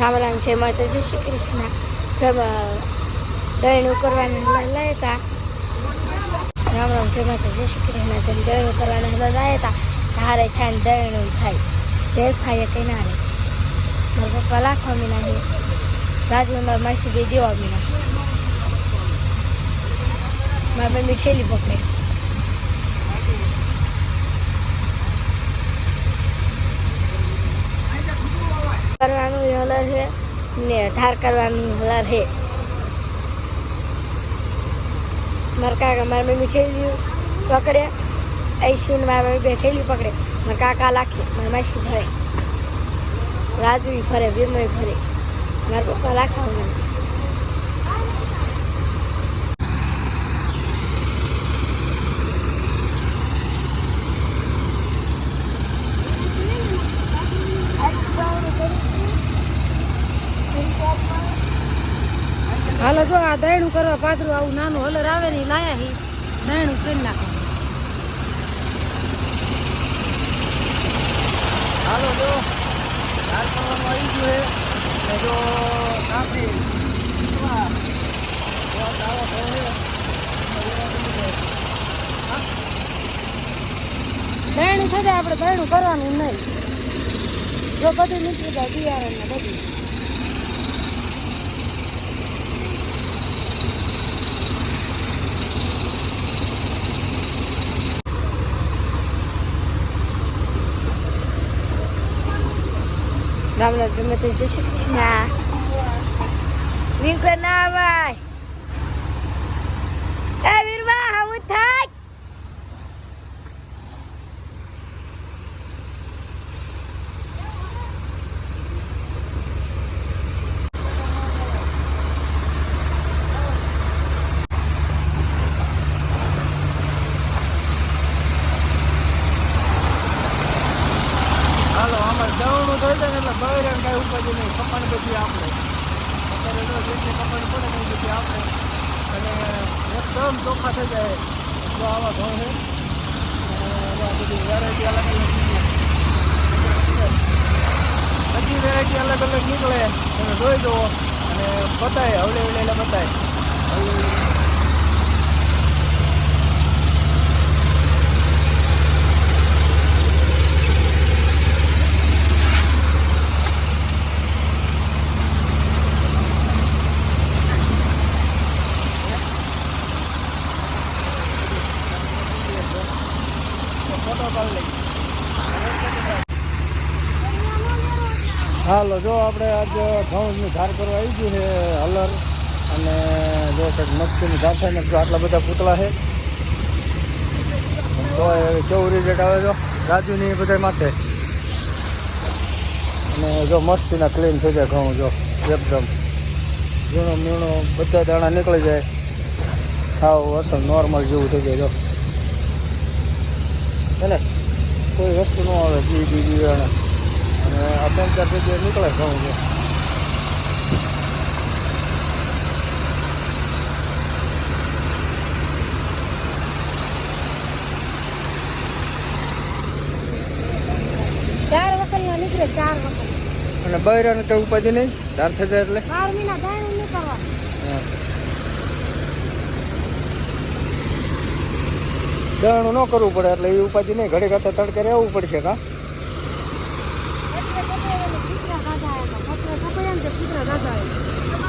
રામ રામ જય માતા જય શ્રી કૃષ્ણ જમ- કરવાના લાયા હતા. રામ રામ જય માતા જય શ્રી કૃષ્ણ. તેમ દહીણું કરવાને લાયા હતા હારે થાય ને દહીણું થાય. તે થાય કઈ ના રે? મારા પપ્પા લાખો મીના હે રાજમંદર માસી બે દેવા મીના મારા મમ્મી ઠેલી પકડે કરવાનું હલર છે ને ધાર કરવાનું છે મારા કાકા, મારા મમ્મી ઠેલી પકડે. આઈસીને મારા મમ્મી બેઠેલી પકડે. મારા કાકા લાખી, મારા માસી ભરે. રાજવી ફરે વીરમય ફરે મારા પપ્પા લાખા મને હાલો જો આ દયણું કરવા પાદરું આવું નાનું હલર આવે ને લાયા હી. દયણું કરી નાખો. હાલો જો દાળ કરવાનું આવી ગયું છે. જો કાપી. દયણું થશે આપણે દયણું કરવાનું નહીં. જો બધું નીકળી જાય બિયારણ ને બધું. રામ ગમે તે શ્રી કૃષ્ણ વિંકર ના ભાઈ એ વીરવા હું થાય દવણું થઈ જાય એટલે બહાર એમ કાંઈ ઉપાધિ નહીં. કપાણ બધી આપણે અત્યારે જો જેટલી કપાણ પડે ને બધી આપણે અને એકદમ ચોખ્ખા થઈ જાય. જો આવા ઘઉં છે. બધી વેરાયટી અલગ અલગ બધી વેરાયટી અલગ અલગ નીકળે. તમે જોઈ જુઓ. અને બતાય હવલે હવલે બતાય. હાલો, જો આપણે આજ ઘઉંનું ધાર કરવા આવી ગયું છે હલર અને જો કંઈક મસ્તીની ધાર થાય ને આટલા બધા પૂતળા છે. તો કેવું રિઝલ્ટ આવે જો? રાજુની બધા માથે. અને જો મસ્તીના ક્લીન થઈ જાય ઘઉં જો, એકદમ. ઝીણો મીણો બધા દાણા નીકળી જાય. સાવ અસલ નોર્મલ જેવું થઈ જાય જો. હે ને કોઈ વસ્તુ ન આવે બી બી બી અને અને આ ત્રણ ચાર જગ્યાએ નીકળે ઘઉં છે ચાર વખત નીકળે ચાર વખત. અને બૈરાને તો ઉપાધિ નહીં ધાર થઈ જાય એટલે. બાર મહિના દયણું નહીં કરવાનું દળણું ન કરવું પડે એટલે એ ઉપાધિ નહીં. ઘડી ઘાતે તડકે રહેવું પડશે કા? રાજા